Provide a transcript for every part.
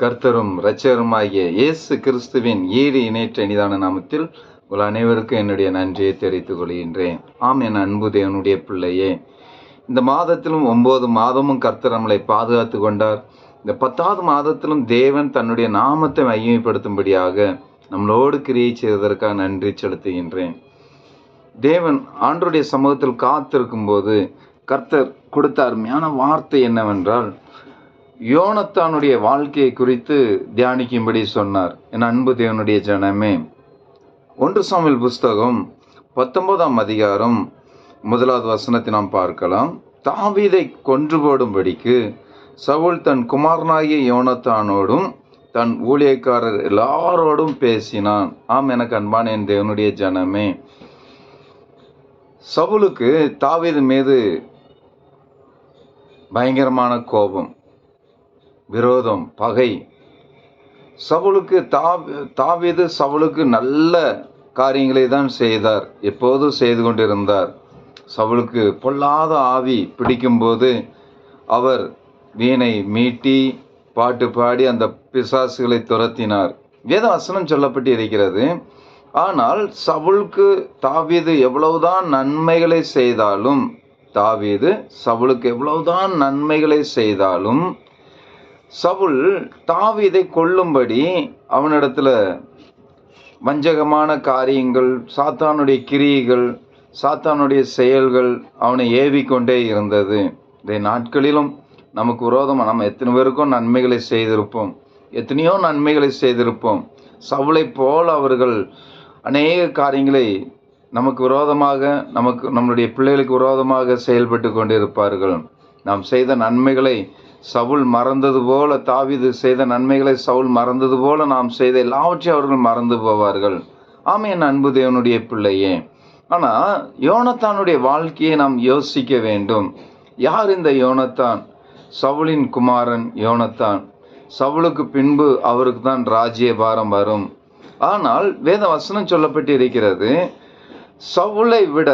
கர்த்தரும் இரட்சகருமாகிய இயேசு கிறிஸ்துவின் ஈடு இணைற்ற இனிதான நாமத்தில் உங்கள் அனைவருக்கும் என்னுடைய நன்றியை தெரிவித்துக் கொள்கின்றேன். ஆம் என் அன்பு தேவனுடைய பிள்ளையே இந்த மாதத்திலும் ஒன்பது மாதமும் கர்த்தர் நம்மளை பாதுகாத்து கொண்டார். இந்த பத்தாவது மாதத்திலும் தேவன் தன்னுடைய நாமத்தை மையப்படுத்தும்படியாக நம்மளோடு கிரியை செய்ததற்காக நன்றி செலுத்துகின்றேன். தேவன் ஆண்டருடைய சமூகத்தில் காத்திருக்கும் போது கர்த்தர் கொடுத்த அருமையான வார்த்தை என்னவென்றால் யோனத்தானுடைய வாழ்க்கையை குறித்து தியானிக்கும்படி சொன்னார். என் அன்பு தேவனுடைய ஜனமே ஒன்று சாமியல் புஸ்தகம் பத்தொன்பதாம் அதிகாரம் முதலாவது வசனத்தை நாம் பார்க்கலாம். தாவீதை கொன்று போடும்படிக்கு சவுல் தன் குமாரனாகிய யோனத்தானோடும் தன் ஊழியக்காரர் எல்லாரோடும் பேசினான். ஆம் எனக்கு அன்பான என் தேவனுடைய ஜனமே சவுலுக்கு தாவீது மீது பயங்கரமான கோபம். விரோதம் பகை. சவுளுக்கு தாவ் தாவீது சவுளுக்கு நல்ல காரியங்களை தான் செய்தார். எப்போதும் செய்து கொண்டிருந்தார். சவுளுக்கு பொல்லாத ஆவி பிடிக்கும்போது அவர் வீணை மீட்டி பாட்டு பாடி அந்த பிசாசுகளை துரத்தினார். வேத வசனம் சொல்லப்பட்டு இருக்கிறது ஆனால் சவுளுக்கு தாவீது எவ்வளவுதான் நன்மைகளை செய்தாலும் தாவீது சவுளுக்கு எவ்வளவுதான் நன்மைகளை செய்தாலும் சவுல் தாவீதை கொல்லும்படி அவனிடத்தில் வஞ்சகமான காரியங்கள் சாத்தானுடைய கிரியைகள் சாத்தானுடைய செயல்கள் அவனை ஏவிக்கொண்டே இருந்தது. இந்த நாட்களிலும் நமக்கு விரோதமாக நம்ம எத்தனை பேருக்கும் நன்மைகளை செய்திருப்போம். எத்தனையோ நன்மைகளை செய்திருப்போம். சவுளை போல் அவர்கள் அநேக காரியங்களை நமக்கு விரோதமாக நமக்கு நம்மளுடைய பிள்ளைகளுக்கு விரோதமாக செயல்பட்டு கொண்டிருப்பார்கள். நாம் செய்த நன்மைகளை சவுல் மறந்தது போல தாவிது செய்த நன்மைகளை சவுல் மறந்தது போல நாம் செய்த எல்லாவற்றையும் அவர்கள் மறந்து போவார்கள். ஆமே என் அன்பு தேவனுடைய பிள்ளையே. ஆனால் யோனத்தானுடைய வாழ்க்கையை நாம் யோசிக்க வேண்டும். யார் இந்த யோனத்தான்? சவுளின் குமாரன் யோனத்தான். சவுளுக்கு பின்பு அவருக்கு தான் ராஜ்யபாரம் வரும். ஆனால் வேத வசனம் சொல்லப்பட்டு இருக்கிறது சவுளை விட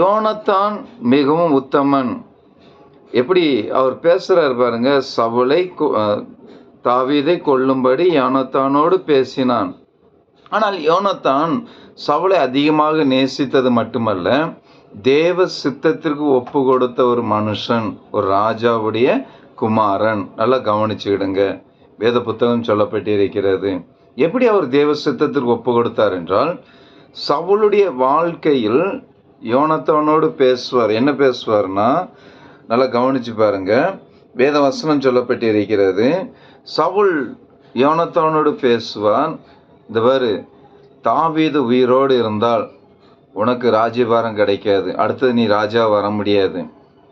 யோனத்தான் மிகவும் உத்தமன். எப்படி அவர் பேசுகிறார் பாருங்க சவுளை தாவீதை கொல்லும்படி யோனத்தானோடு பேசினான். ஆனால் யோனத்தான் சவுளை அதிகமாக நேசித்தது மட்டுமல்ல தேவ சித்தத்திற்கு ஒப்பு கொடுத்த ஒரு மனுஷன் ஒரு ராஜாவுடைய குமாரன். நல்லா கவனிச்சுக்கிடுங்க. வேத புத்தகம் சொல்லப்பட்டிருக்கிறது. எப்படி அவர் தேவ சித்தத்திற்கு ஒப்பு கொடுத்தார் என்றால் சவுளுடைய வாழ்க்கையில் யோனத்தவனோடு பேசுவார். என்ன பேசுவார்னா நல்லா கவனித்து பாருங்கள் வேத வசனம் சொல்லப்பட்டு இருக்கிறது சவுல் யோனத்தவனோடு பேசுவான் இந்த பாரு தாவீது உயிரோடு இருந்தால் உனக்கு ராஜ்யபாரம் கிடைக்காது. அடுத்தது நீ ராஜா வர முடியாது.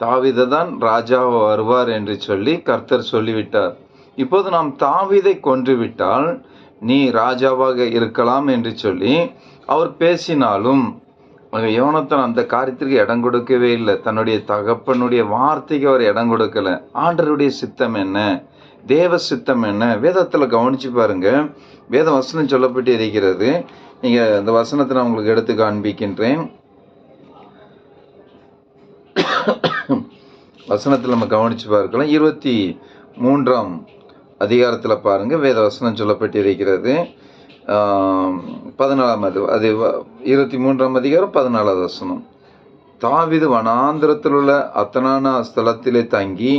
தாவிதை தான் ராஜாவை வருவார் என்று சொல்லி கர்த்தர் சொல்லிவிட்டார். இப்போது நாம் தாவீதை கொன்றுவிட்டால் நீ ராஜாவாக இருக்கலாம் என்று சொல்லி அவர் பேசினாலும் யோனத்தன் அந்த காரியத்திற்கு இடம் கொடுக்கவே இல்லை. தன்னுடைய தகப்பனுடைய வார்த்தைக்கு அவர் இடம் கொடுக்கல. ஆண்டருடைய சித்தம் என்ன? தேவ சித்தம் என்ன? வேதத்தில் கவனித்து பாருங்க. வேத வசனம் சொல்லப்பட்டு இருக்கிறது. நீங்கள் அந்த வசனத்தை நான் உங்களுக்கு எடுத்து காண்பிக்கின்றேன். வசனத்தில் நம்ம கவனித்து பார்க்கலாம். இருபத்தி மூன்றாம் அதிகாரத்தில் பாருங்கள் வேத வசனம் சொல்லப்பட்டு இருக்கிறது. பதினாலாம் அது அது இருபத்தி மூன்றாம் அதிகாரம் பதினாலாவது வசனம். தாவிது வனாந்திரத்தில் உள்ள அத்தனான ஸ்தலத்திலே தங்கி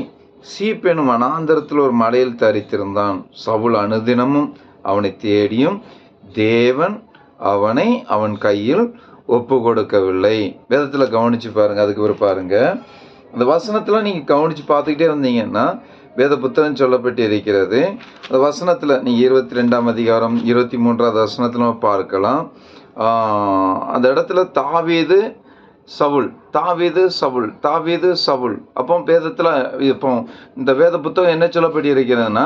சீப்பெனும் வனாந்திரத்தில் ஒரு மலையில் தரித்திருந்தான். சவுல் அனுதினமும் அவனை தேடியும் தேவன் அவனை அவன் கையில் ஒப்பு கொடுக்கவில்லை வேதத்தில் கவனித்து பாருங்கள் அதுக்கு ஒரு பாருங்கள் அந்த வசனத்தில் நீங்கள் கவனித்து பார்த்துக்கிட்டே இருந்தீங்கன்னா வேத புத்தகம் சொல்லப்பட்டு இருக்கிறது அந்த வசனத்தில் நீங்கள் இருபத்தி ரெண்டாம் அதிகாரம் இருபத்தி மூன்றாவது வசனத்தில் பார்க்கலாம். அந்த இடத்துல தாவீது சவுல் தாவீது சவுல் தாவீது சவுல். அப்போ வேதத்தில் இப்போ இந்த வேத புத்தகம் என்ன சொல்லப்பட்டு இருக்கிறதுன்னா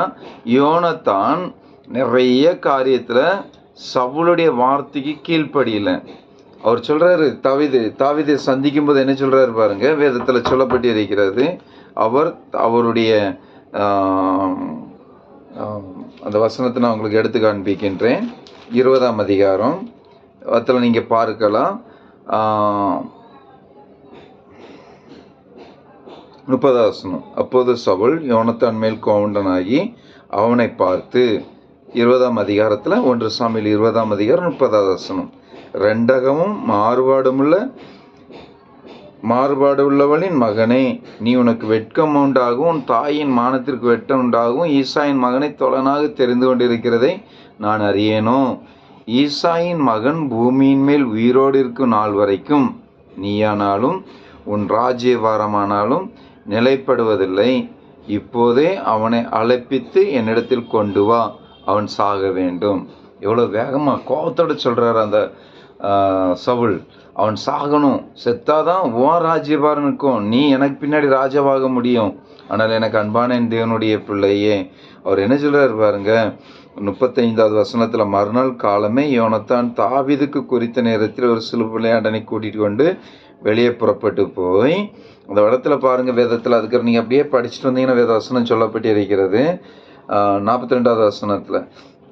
யோனத்தான் நிறைய காரியத்தில் சவுளுடைய வார்த்தைக்கு கீழ்ப்படியில். அவர் சொல்கிறாரு தாவிது தாவிதை சந்திக்கும் போது என்ன சொல்கிறாரு பாருங்க வேதத்தில் சொல்லப்பட்டு இருக்கிறது அவர் அவருடைய அந்த வசனத்தை நான் உங்களுக்கு எடுத்து காண்பிக்கின்றேன். இருபதாம் அதிகாரம். அதில் நீங்கள் பார்க்கலாம். முப்பதாசனம் அப்போது சவுல் யோனத்தான் மேல் கோவண்டனாகி அவனை பார்த்து இருபதாம் அதிகாரத்தில் ஒன்று சாமியில் இருபதாம் அதிகாரம் முப்பதாவது வசனம். ரெண்டகமும் மாறுபாடுமுள்ள மாறுபாடு உள்ளவளின் மகனே நீ உனக்கு வெட்கம் உண்டாகும் உன் தாயின் மானத்திற்கு வெட்டம் உண்டாகும் ஈசாயின் மகனை தொலனாக தெரிந்து கொண்டிருக்கிறதை நான் அறியேனோ? ஈசாயின் மகன் பூமியின் மேல் உயிரோடு இருக்கும் நாள் வரைக்கும் நீயானாலும் உன் ராஜ்யவாரமானாலும் நிலைப்படுவதில்லை. இப்போதே அவனை அழைப்பித்து என்னிடத்தில் கொண்டு வா அவன் சாக வேண்டும். எவ்வளோ வேகமாக கோபத்தோடு சொல்கிறார் அந்த சவுல் அவன் சாகணும். செத்தாதான் உன் ராஜ்யபாரம் இருக்கும். நீ எனக்கு பின்னாடி ராஜாவாக முடியும். ஆனால் எனக்கு அன்பான என் தேவனுடைய பிள்ளையே அவர் என்ன சொல்கிறார் பாருங்க முப்பத்தைந்தாவது வசனத்தில் மறுநாள் காலமே யோனத்தான் தாவிதுக்கு குறித்த நேரத்தில் ஒரு சில விளையாண்டனை கூட்டிகிட்டு கொண்டு வெளியே புறப்பட்டு போய் அந்த இடத்துல பாருங்கள் வேதத்தில் அதுக்கு நீங்கள் அப்படியே படிச்சுட்டு வந்தீங்கன்னா வேத வசனம் சொல்லப்பட்டு இருக்கிறது நாற்பத்தி ரெண்டாவது வசனத்தில்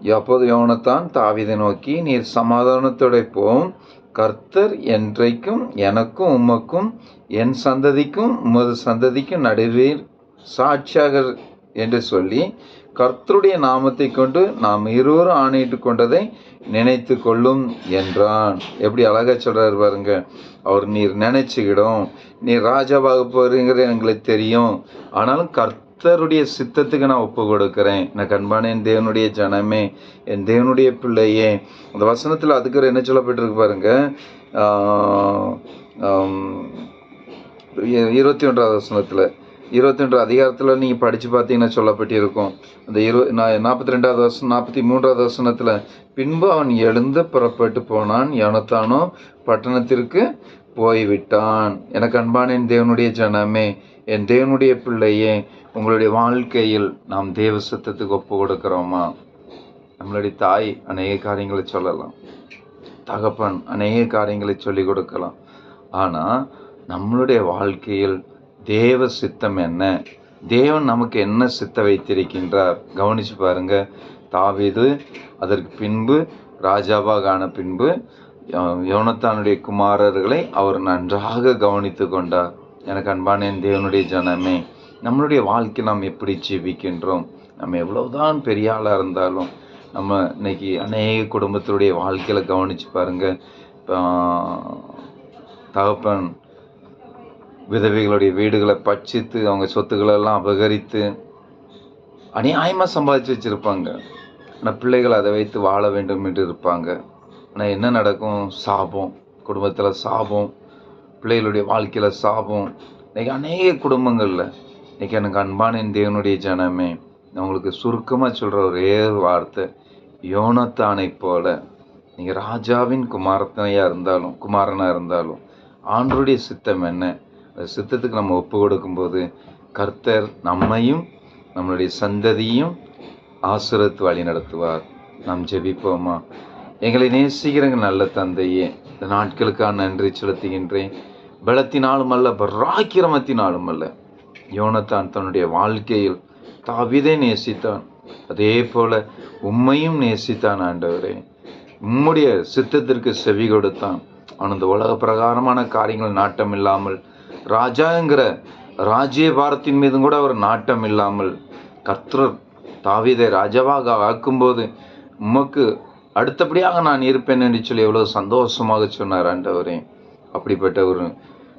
அப்போது யோனத்தான் தாவிதை நோக்கி நீர் சமாதானத்தோட போம் கர்த்தர் என்றைக்கும் எனக்கும் உமக்கும் என் சந்ததிக்கும் உமது சந்ததிக்கும் நடுவே சாட்சியாக என்று சொல்லி கர்த்தருடைய நாமத்தை கொண்டு நாம் இருவரும் ஆணையிட்டு கொண்டதை நினைத்து கொள்ளும் என்றான். எப்படி அழகாக சொல்கிறார் பாருங்க. அவர் நீர் நினைச்சுக்கிடும். நீர் ராஜாவாக போறீங்கிறது எங்களுக்கு தெரியும். ஆனாலும் கர்த்தருடைய சித்தத்துக்கு நான் ஒப்பு கொடுக்குறேன். நான் கண்பான என் தேவனுடைய ஜனமே என் தேவனுடைய பிள்ளையே. அந்த வசனத்தில் அதுக்கு என்ன சொல்லப்பட்டிருக்கு பாருங்க? இருபத்தி ஒன்றாவது வசனத்தில். இருபத்தி ஒன்று அதிகாரத்தில் நீங்கள் படித்து பார்த்தீங்கன்னா சொல்லப்பட்டிருக்கும். அந்த இரு நாற்பத்தி ரெண்டாவது வருஷம் நாற்பத்தி மூன்றாவது வசனத்தில் பின்பு அவன் எழுந்து புறப்பட்டு போனான் எனத்தானோ பட்டணத்திற்கு போய்விட்டான். எனக்கு அன்பான என் தேவனுடைய ஜனமே என் தேவனுடைய பிள்ளையே உங்களுடைய வாழ்க்கையில் நாம் தேவ சத்தத்துக்கு ஒப்பு கொடுக்கிறோமா? நம்மளுடைய தாய் அநேக காரியங்களை சொல்லலாம். தகப்பன் அநேக காரியங்களை சொல்லிக் கொடுக்கலாம். ஆனால் நம்மளுடைய வாழ்க்கையில் தேவ சித்தம் என்ன? தேவன் நமக்கு என்ன சித்த வைத்திருக்கின்றார்? கவனிச்சு பாருங்க. தாவிது அதற்கு பின்பு ராஜாவாக ஆன பின்பு யோனத்தானுடைய குமாரர்களை அவர் நன்றாக கவனித்து கொண்டார். எனக்கு அன்பான என் தேவனுடைய ஜனமே நம்மளுடைய வாழ்க்கை நாம் எப்படி ஜீவிக்கின்றோம்? நம்ம எவ்வளவுதான் பெரிய ஆளாக இருந்தாலும் நம்ம இன்னைக்கு அநேக குடும்பத்தினுடைய வாழ்க்கையில் கவனித்து பாருங்கள் இப்போ தகப்பன் விதவைகளுடைய வீடுகளை பட்சித்து அவங்க சொத்துக்களை எல்லாம் அபகரித்து அநியாயமாக சம்பாதிச்சு வச்சுருப்பாங்க. ஆனால் பிள்ளைகள் அதை வைத்து வாழ வேண்டும் என்று இருப்பாங்க. ஆனால் என்ன நடக்கும்? சாபம். குடும்பத்தில் சாபம். பிள்ளைகளுடைய வாழ்க்கையில் சாபம். இன்றைக்கி அநேக குடும்பங்களில் இன்றைக்கி எனக்கு அன்பானின் தேவனுடைய ஜனமே நான் உங்களுக்கு சுருக்கமாக சொல்கிற ஒரே வார்த்தை யோனத்தானை போல நீங்கள் ராஜாவின் குமாரத்தனையாக இருந்தாலும் குமாரனாக இருந்தாலும் ஆண்டருடைய சித்தம் என்ன? அந்த சித்தத்துக்கு நம்ம ஒப்பு கொடுக்கும்போது கர்த்தர் நம்மையும் நம்மளுடைய சந்ததியும் ஆசிரத்து வழி நடத்துவார் நாம் ஜெபிப்போமா? எங்களை நேசிக்கிறங்க நல்ல தந்தையே இந்த நாட்களுக்காக நன்றி செலுத்துகின்றேன். பலத்தினாலும் அல்ல பராக்கிரமத்தினாலும் அல்ல. யோனத்தான் தன்னுடைய வாழ்க்கையில் தாவிதை நேசித்தான். அதே போல உம்மையும் நேசித்தான் ஆண்டவரே. உம்முடைய சித்தத்திற்கு செவி கொடுத்தான். அவன் இந்த உலக பிரகாரமான காரியங்கள் நாட்டம் இல்லாமல் ராஜாங்கிற ராஜ்ய பாரத்தின் மீதும் கூட அவர் நாட்டம் இல்லாமல் கர்த்தர் தாவிதை ராஜாவாக ஆக்கும்போது உமக்கு அடுத்தபடியாக நான் இருப்பேன் என்று சொல்லி எவ்வளோ சந்தோஷமாக சொன்னார் ஆண்டவரே. அப்படிப்பட்ட ஒரு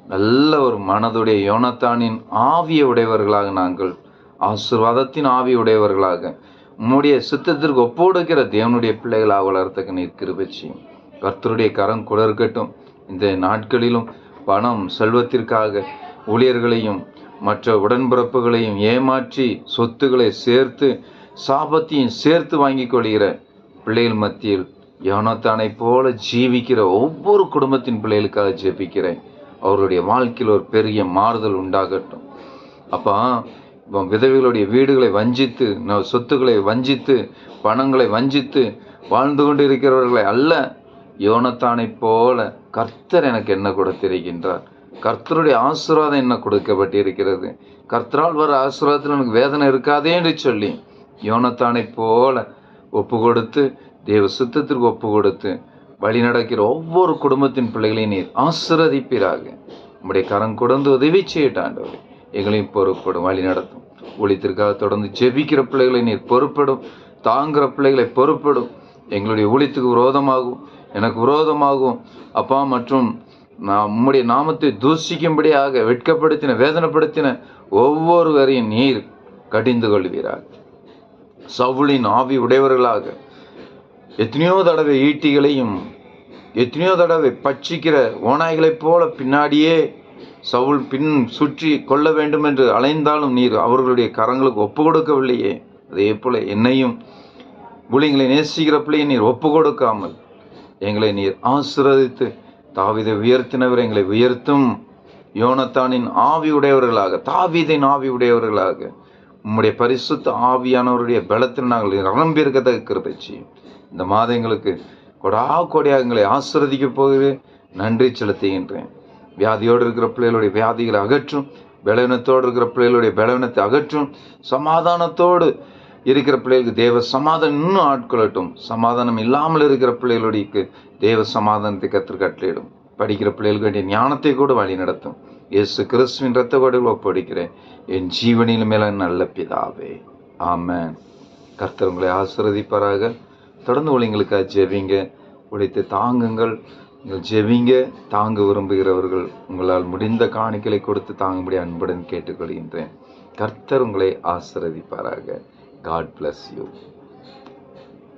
நல்ல ஒரு மனதுடைய யோனத்தானின் ஆவிய உடையவர்களாக நாங்கள் ஆசீர்வாதத்தின் ஆவி உடையவர்களாக உம்முடைய சித்தத்திற்கு ஒப்போடுக்கிற தேவனுடைய பிள்ளைகளாக வளர்த்தக்க நீர் கிருபச்சியும் கர்த்தருடைய கரம் கூட இருக்கட்டும் இந்த நாட்களிலும் பணம் செல்வத்திற்காக ஊழியர்களையும் மற்ற உடன்பிறப்புகளையும் ஏமாற்றி சொத்துக்களை சேர்த்து சாபத்தையும் சேர்த்து வாங்கிக் கொள்கிற பிள்ளைகள் மத்தியில் யோனத்தானை போல ஜீவிக்கிற ஒவ்வொரு குடும்பத்தின் பிள்ளைகளுக்காக ஜெபிக்கிறேன். அவருடைய வாழ்க்கையில் ஒரு பெரிய மாறுதல் உண்டாகட்டும். அப்போ இப்போ விதவைகளுடைய வீடுகளை வஞ்சித்து ந- சொத்துக்களை வஞ்சித்து பணங்களை வஞ்சித்து வாழ்ந்து கொண்டு இருக்கிறவர்களை அல்ல யோனத்தானைப் போல கர்த்தர் எனக்கு என்ன கொடுத்திருக்கின்றார்? கர்த்தருடைய ஆசீர்வாதம் என்ன கொடுக்கப்பட்டிருக்கிறது? கர்த்தரால் வர ஆசீர்வாதத்தில் எனக்கு வேதனை இருக்காதே என்று சொல்லி யோனத்தானைப் போல ஒப்பு கொடுத்து தேவ சுத்தத்திற்கு ஒப்பு கொடுத்து வழி நடக்கிற ஒவ்வொரு குடும்பத்தின் பிள்ளைகளையும் நீர் ஆசிரதிப்பீராக நம்முடைய கரம் கொடுந்து உதவி செய்யட்டாண்டவர் எங்களையும் பொறுப்படும் வழி நடத்தும் ஊழியத்திற்காக தொடர்ந்து ஜெபிக்கிற பிள்ளைகளை நீர் பொறுப்படும் தாங்குகிற பிள்ளைகளை பொறுப்படும். எங்களுடைய ஊழியத்துக்கு விரோதமாகும் எனக்கு விரோதமாகும். அப்பா மற்றும் நான் உம்முடைய நாமத்தை தூஷிக்கும்படியாக வெட்கப்படுத்தின வேதனைப்படுத்தின ஒவ்வொருவரையும் நீர் கடிந்து கொள்வீராக. சவுளின் ஆவி உடையவர்களாக எத்தனையோ தடவை ஈட்டிகளையும் எத்தனையோ தடவை பட்சிக்கிற ஓநாய்களைப் போல பின்னாடியே சவுல் பின் சுற்றி கொள்ள வேண்டும் என்று அலைந்தாலும் நீர் அவர்களுடைய கரங்களுக்கு ஒப்பு கொடுக்கவில்லையே. அதே போல என்னையும் புலிங்களை நேசிக்கிற பிள்ளையை நீர் ஒப்பு கொடுக்காமல் எங்களை நீர் ஆசீர்வதித்து தாவிதை உயர்த்தினவர் எங்களை உயர்த்தும் யோனத்தானின் ஆவி உடையவர்களாக தாவிதின் ஆவி உடையவர்களாக உம்முடைய பரிசுத்த ஆவியானவருடைய பலத்தில் நாங்கள் நிரம்பியிருக்கத்தக்க கிருபை செய்யும். இந்த மாதங்களுக்கு கொடா கொடையாக எங்களை ஆசிரதிக்க போகிறேன் நன்றி செலுத்துகின்றேன். வியாதியோடு இருக்கிற பிள்ளைகளுடைய வியாதிகளை அகற்றும். பலவீனத்தோடு இருக்கிற பிள்ளைகளுடைய பலவீனத்தை அகற்றும். சமாதானத்தோடு இருக்கிற பிள்ளைகளுக்கு தேவ சமாதானம் இன்னும் ஆட்கொள்ளட்டும். சமாதானம் இல்லாமல் இருக்கிற பிள்ளைகளுடைய தேவ சமாதானத்தை கற்று படிக்கிற பிள்ளைகளுக்கு வேண்டிய ஞானத்தை கூட வழி நடத்தும். இயேசு கிறிஸ்துவின் ரத்த வடிவில் ஒப்படைக்கிறேன். என் ஜீவனில் மேல நல்ல பிதாவே. ஆம கர்த்தர் உங்களை ஆசீர்வதிப்பாராக. தொடர்ந்து ஒளிங்களுக்காக ஜெபிங்க. உழைத்து தாங்குங்கள். நீங்கள் ஜெபிங்க. தாங்க விரும்புகிறவர்கள் உங்களால் முடிந்த காணிக்கலை கொடுத்து தாங்கும்படி அன்புடன் கேட்டுக்கொள்கின்றேன். கர்த்தர் உங்களை ஆசிரதிப்பாராக காட் பிளஸ் யூ